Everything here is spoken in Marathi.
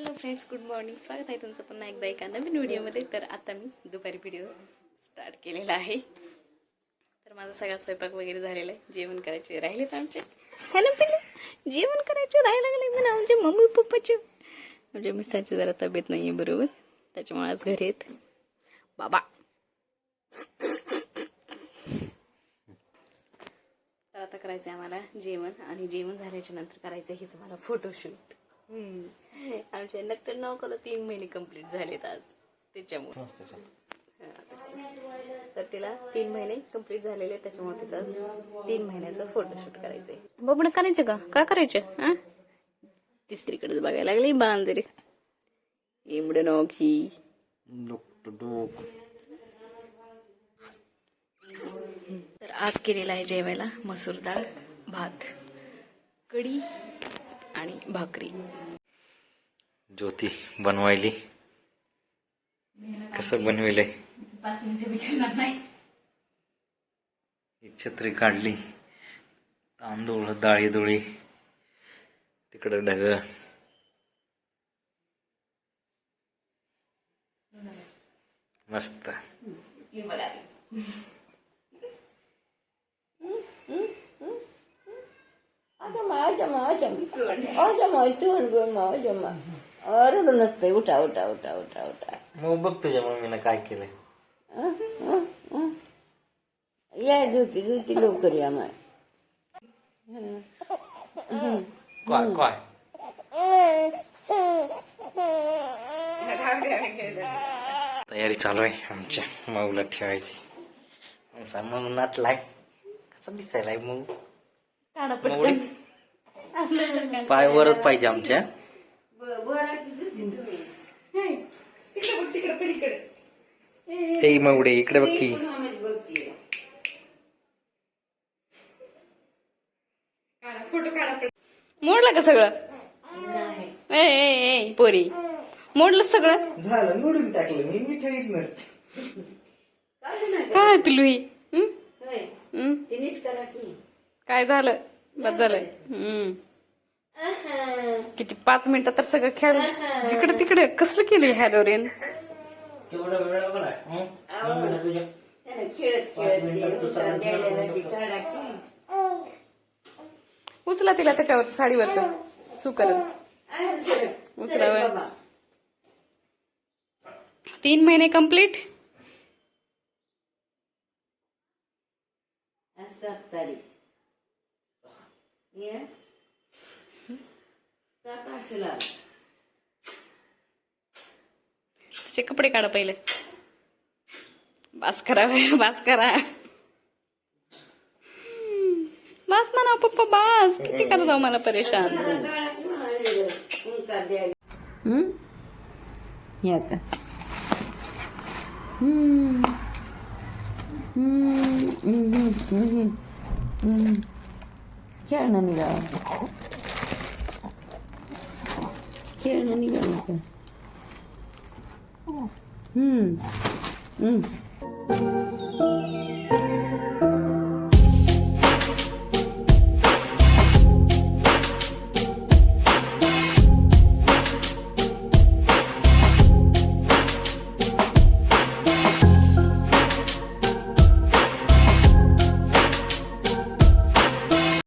हॅलो फ्रेंड्स गुड मॉर्निंग स्वागत आहे तुमचं पुन्हा एकदा एका नवीन व्हिडिओमध्ये. तर आता मी दुपारी व्हिडिओ स्टार्ट केलेला आहे. तर माझा सगळा स्वयंपाक वगैरे झालेला आहे. जेवण करायचे राहिलेत आमचे. हॅलो पिल्लू जेवण करायचे राहायला लागले म्हणा आमचे मम्मी पप्पाचे. म्हणजे मिस्टरची जरा तब्येत नाही आहे बरोबर. त्याच्यामुळे आज घरी आहेत. बाबा. तर आता करायचं आहे आम्हाला जेवण आणि जेवण झाल्याच्यानंतर करायचं हेच मला फोटोशूट आमच्या नक्टर नौकाला तीन महिने कंप्लीट झालेत आज त्याच्यामुळे. तर तिला तीन महिने कंप्लीट झालेले आहेत, त्याच्यामुळे तिचं आज तीन महिन्याचं फोटोशूट करायचंय. बघणं करायचं का? का करायचं? हा? तिसरीकडेच बघायला लागली बांधरी. एवढं नोकी. तर आज केलेला आहे जेवायला मसूर डाळ भात कढी आणि भाकरी. ज्योती बनवायली. कसं नाही. ही छत्री काढली. तांदूळ डाळी दुळी तिकडं ढग. मस्त. हे बघा आधी. रडू नसतंय उठा उठा उठा उठा उठा मग बघ तुझ्या मम्मीनं काय केलंय हं? हं? हं? या ज्योती ज्योती लवकर या माय काय काय तयारी चालू आहे आमच्या मऊला ठेवायची आमचा मऊ नाचलाय कसा दिसायलाय मऊ मऊली पाय वरच पाहिजे आमच्या. हे मवडे इकडे बघ की. मोडलं का सगळं? ए ए ए पोरी. मोडलं सगळं? झालं मोडून टाकलं मी मी ठेवीत नसते. काय पिल्लू ही? हं? हं? ते नीट करा की. काय झालं? बस झालं. हं. किती पाच मिनिटं तर सगळं खेळ जिकडे तिकडे. कसलं केलं ह्या हं? खेळत उचला तिला त्याच्यावर साडीवरच. सुकर उचला तीन महिने कंप्लीट? सात तारीख. तिचे कपडे काढा पहिले. बास करा बास करा. बास म्हणा पप्पा बास. किती करता मला परेशान. या का हम्म. हम्म, हम्म, हम्म, हम्म. खेळणं निघालं